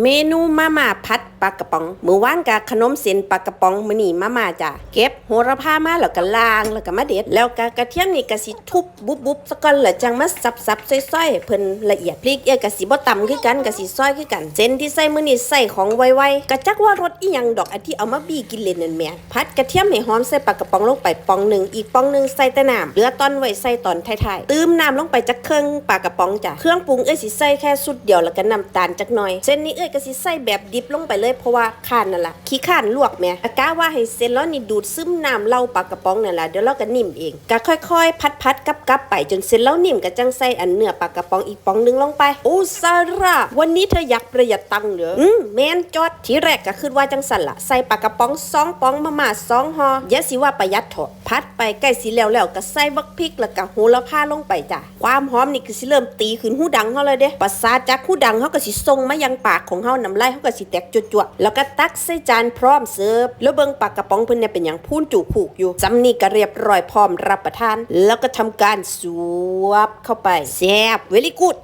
เมนูมาม่าพัดปลากระป๋องมื้อวานกะขนมเส้นปลากระป๋องมื้อนี้มาม่าจ้ะเก็บโหระพามาแล้วก็ล้างแล้วก็มาเด็ด แล้วก็กระเทียมนี่ก็สิทุบบุบๆซะก่อนแล้วจังมาสับๆซอยๆให้เพิ่นละเอียดพริกเอ้ก็สิบ่ตำคือกันก็สิซอยคือกันเส้นที่ใส่มื้อนี้ใส่ของไวๆก็จักว่ารสอีหยังดอกอันที่เอามาบี้กินเล่นนั่นแหมพัดกระเทียมให้หอมใส่ปลากระป๋องลงไปปองหนึงอีกปองหนึงใส่แต่น้ำเหลือตอนไว้ใส่ตอนท้ายๆตื้มน้ำลงไปจักครึ่งปลากระป๋องจ้ะเครื่องปรุงเอ้สิใส่แค่สุดเดียวแล้วก็น้ำตาลจักหน่อยเส้นนี้อ้ยก็สิใส่แบบดิบลงไปเลย เพราะว่าข้านนั่นแหละขี้ข้านลวกแม่อากาว่าให้เส้นแล้วนี่ดูดซึมน้ำเหล่าปากกระป๋องนั่นล่ะเดี๋ยวเราก็นิ่มเองก็ค่อยๆ พัดๆกับๆไปจนเส้นแล้วนิ่มก็จังใส่อันเนื้อปากกระป๋องอีกป๋องนึงลงไปโอ้ซาร่าวันนี้เธออยากประหยัดตังค์เหรออืมแมนจอดทีแรกก็คิดว่าจังสันละใส่ปากกระป๋องสองป๋องมาม่าสองห่ออย่าสิว่าประหยัดเถอะ พัดไปใกล้สิแล้วแล้วก็ใส่บักพริกแล้วก็โหระพาลงไปจ้ะความหอมนี่คือสิเริ่มตีขึ้นหูดังเฮาเลยเด้ประสาจากหูดังเฮาก็สิส่งมายังปากของเฮาน้ำลายเฮาก็สิแตกจั่วๆแล้วก็ตักใส่จานพร้อมเสิร์ฟแล้วเบิ่งปากกระป๋องเพิ่นเนี่ยเป็นหยังพูนจูผูกอยู่สำนี่ก็เรียบร้อยพร้อมรับประทาน แล้วก็ทำการสวบเข้าไปแซ่บเวลี่กูด